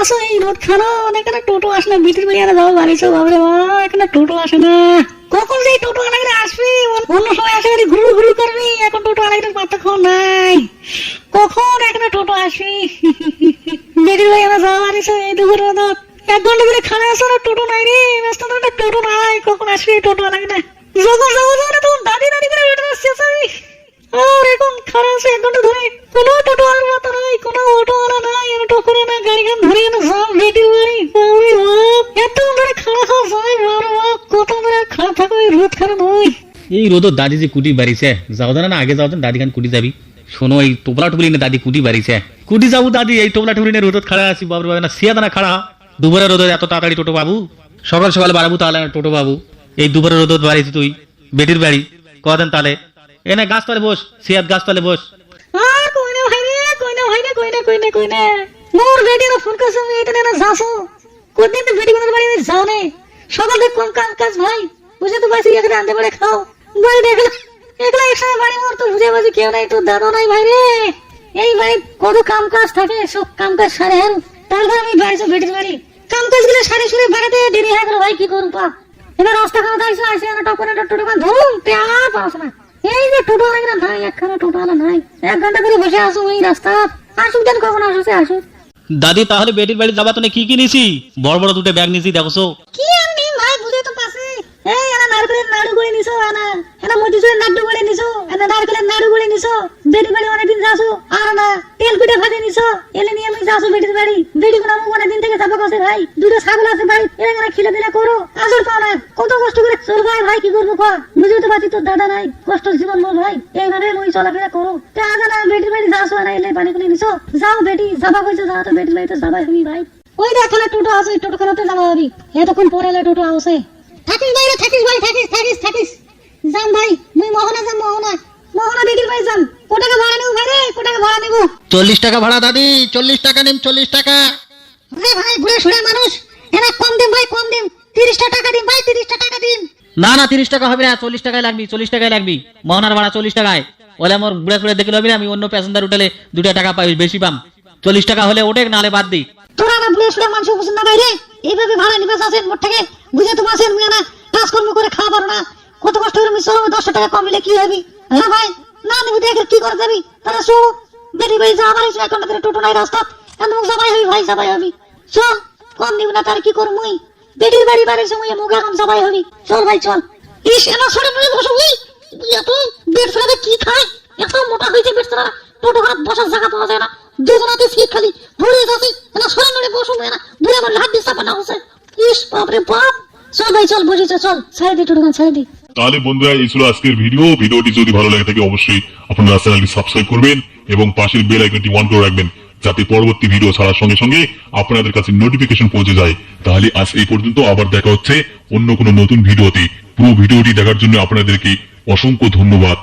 আসো এই রোদ খানো এখানে টোটো আসে না বিটির বাড়ি আনা যাব বাড়ি সব বাবরে বা এখানে টোটো আসে না। কখন এই টোটো আনাগরে আসবি? অন্য সময় আসে ঘুরু ঘুরু করবি, এখন টোটো আনাগরে পাত্তা খাও নাই। কখন এখানে টোটো আসবি? বিটির বাড়ি আনা বাড়ি সব এই দুপুর রোদ এক ঘণ্টা ধরে খানা আসো না, টোটো নাই রে রাস্তা ধরে টোটো নাই, কখন আসবি টোটো আনাগরে? যখন যাব তখন দাদি দাদি করে বেটে আসছে আমি আর, এখন খারাপ আছে এক ঘণ্টা ধরে কোনো টোটো আর মতো নাই কোনো অটো ওলা নাই অটো করে না গাড়ি গান ধরে সব বাপ এত ধরে খারাপ বাবা বাপ কত ধরে খারাপ থাকো এই রোদ খারাপ এই দাদি যে কুটি বাড়িছে যাও না আগে যাও দাদি খান কুটি যাবি। শোনো এই টোপলা টুপলি না দাদি কুটি বাড়িছে কুটি যাব দাদি এই টোপলা টুপলি না রোদত খাড়া আছি বাবু বাবা না সিয়া দানা খাড়া। দুবারে রোদত এত তাড়াতাড়ি টোটো বাবু সকাল সকাল বাড়াবো তাহলে টোটো বাবু এই দুবারে রোদত বাড়িছি তুই বেটির বাড়ি। কদিন তাহলে এনে গাছ তলে বস সিয়াত গাছ তলে বস। আর কই ভাই রে কই ভাই রে কই না কই না কই না। মোর বেটি না ফোন করছে এটা না যাসো কোনদিন তো বেটি কোনের বাড়ি যাও নে। সকাল কোন কাজ কাজ ভাই? বুঝে তো পাইছি এখানে আনতে পারে খাও। বাড়ি দেখলা একলা একসাথে বাড়ি মোর তো বুঝে বাজে কেউ নাই, তোর দাদা নাই ভাই রে। এই বাড়ি কত কাম কাজ থাকে, সব কাম কাজ সারে তারপর আমি বাড়ি যাব বেটির বাড়ি কাম কাজগুলো সারে সুরে বাড়াতে দেরি হয়ে গেল, ভাই, কি করুন পা এবার রাস্তা খাওয়া দাইছো আসে না টপরে টোটো কান ধরুন পেয়া পাস না। এই যে টোটো আলাই না একখানা টোটো আলা নাই। এক ঘণ্টা করে বসে আসুন এই রাস্তা। আসুক দেন কখন আসুছে আসুক। দাদি, তাহলে বেটির বাড়ি যাবা তো কি কি নিছি? বড় বড় দুটো ব্যাগ নিছি, দেখছ? কি আমি ভাই বুঝে তো পাছে এই, এনা নারকেলের নাড়ু করে নিছো, এনা এনা মতিচুরের নাড়ু করে নিছো, এনা নারকেলের নাড়ু করে নিছো। বাড়ি অনেকদিন যাসো? আর না তেল পিঠে ভাজে নিছো? এলে নিয়ে আমি যাসো বেটির বাড়ি। বেটি কোনো আমি অনেকদিন থেকে যাব কাছে ভাই। দুটো ছাগল আছে ভাই। এরা এরা খিলে দিলে করো। আসর পাও না কত কষ্ট করে চল ভাই ভাই, কি করব কয়া বুঝে তো পারছি তোর দাদা নাই। কষ্ট জীবন মোর ভাই। এইভাবে মুই চলাফেরা করো। তে আগে না বেটির বাড়ি যাসো না এলে পানি করে নিছো? যাও বেটি যাবা কইছো যাও তো বেটির বাড়ি তো যাবাই হবি ভাই। ওই দেখ টোটো আছে টোটো খানাতে যাব হবি। এতক্ষণ পরে এলে টোটো আসে। থাকিস ভাই থাকিস ভাই, থাকিস থাকিস থাকিস যাম ভাই মুই মোহনা যাম মোহনা মোহনা বেটির ভাই যাম কোটাকে ভাড়া নেব ভাই রে কোটাকে ভাড়া নেব চল্লিশ টাকা ভাড়া দাদি চল্লিশ টাকা নিন চল্লিশ টাকা। ভাই মানুষ। এরা কম দিন ভাই কম দিন। তিরিশটা টাকা দিন ভাই তিরিশটা টাকা দিন। না না তিরিশ টাকা হবে না চল্লিশ টাকায় লাগবি চল্লিশ টাকায় লাগবি। মোহনার ভাড়া চল্লিশ টাকায়। ওলে আমার দেখলে হবে না আমি অন্য প্যাসেঞ্জার উঠলে দুটো টাকা পাই বেশি পাম। চল্লিশ টাকা হলে ওঠে নাহলে বাদ দিই তোরা না বুড়ে সুড়ে মানুষ বুঝুন না ভাই রে? এইভাবে ভাড়া নিবাস আছেন মোট থেকে। বুঝে তো মুই না। কাজকর্ম করে খাওয়া পারো না। কত কষ্ট করে মিশো দশটা টাকা কম দিলে কি হবি? হ্যাঁ ভাই না নিবি দেখে কি করে যাবি? বাড়ি যাওয়া বাড়ি এক ঘণ্টা টোটো নাই রাস্তা এখন মুখ সবাই হবি, ভাই, সবাই হবি। চল, কম নিবি না, তার কি করব মুই? বেটির বাড়ি বাড়ির সময় মুখ এখন সবাই হবি। চল ভাই, চল। ইস, এনা সরে নড়ে বসো বুঝি এত বেড কি খায়? এত মোটা হয়েছে বেড ফেলা টোটো খারাপ বসার জায়গা পাওয়া যায় না। দুজনাতে সিট খালি। ভরে যাচ্ছে। এনা সরে নড়ে বসো না। বুড়ে আমার লাভ দিয়ে চাপানো হচ্ছে। ইস, বাপরে বাপ! চল ভাই, চল, বসে চল দে টুটুকান দে। তাহলে বন্ধুরা, এই ছিল আজকের ভিডিও। ভিডিওটি যদি ভালো লাগে থাকে, অবশ্যই আপনারা চ্যানেলটি সাবস্ক্রাইব করবেন এবং পাশের বেল আইকনটি অন করে রাখবেন, যাতে পরবর্তী ভিডিও ছাড়ার সঙ্গে সঙ্গে আপনাদের কাছে নোটিফিকেশন পৌঁছে যায়। তাহলে আজ এই পর্যন্ত, আবার দেখা হচ্ছে অন্য কোনো নতুন ভিডিওতে। পুরো ভিডিওটি দেখার জন্য আপনাদেরকে অসংখ্য ধন্যবাদ।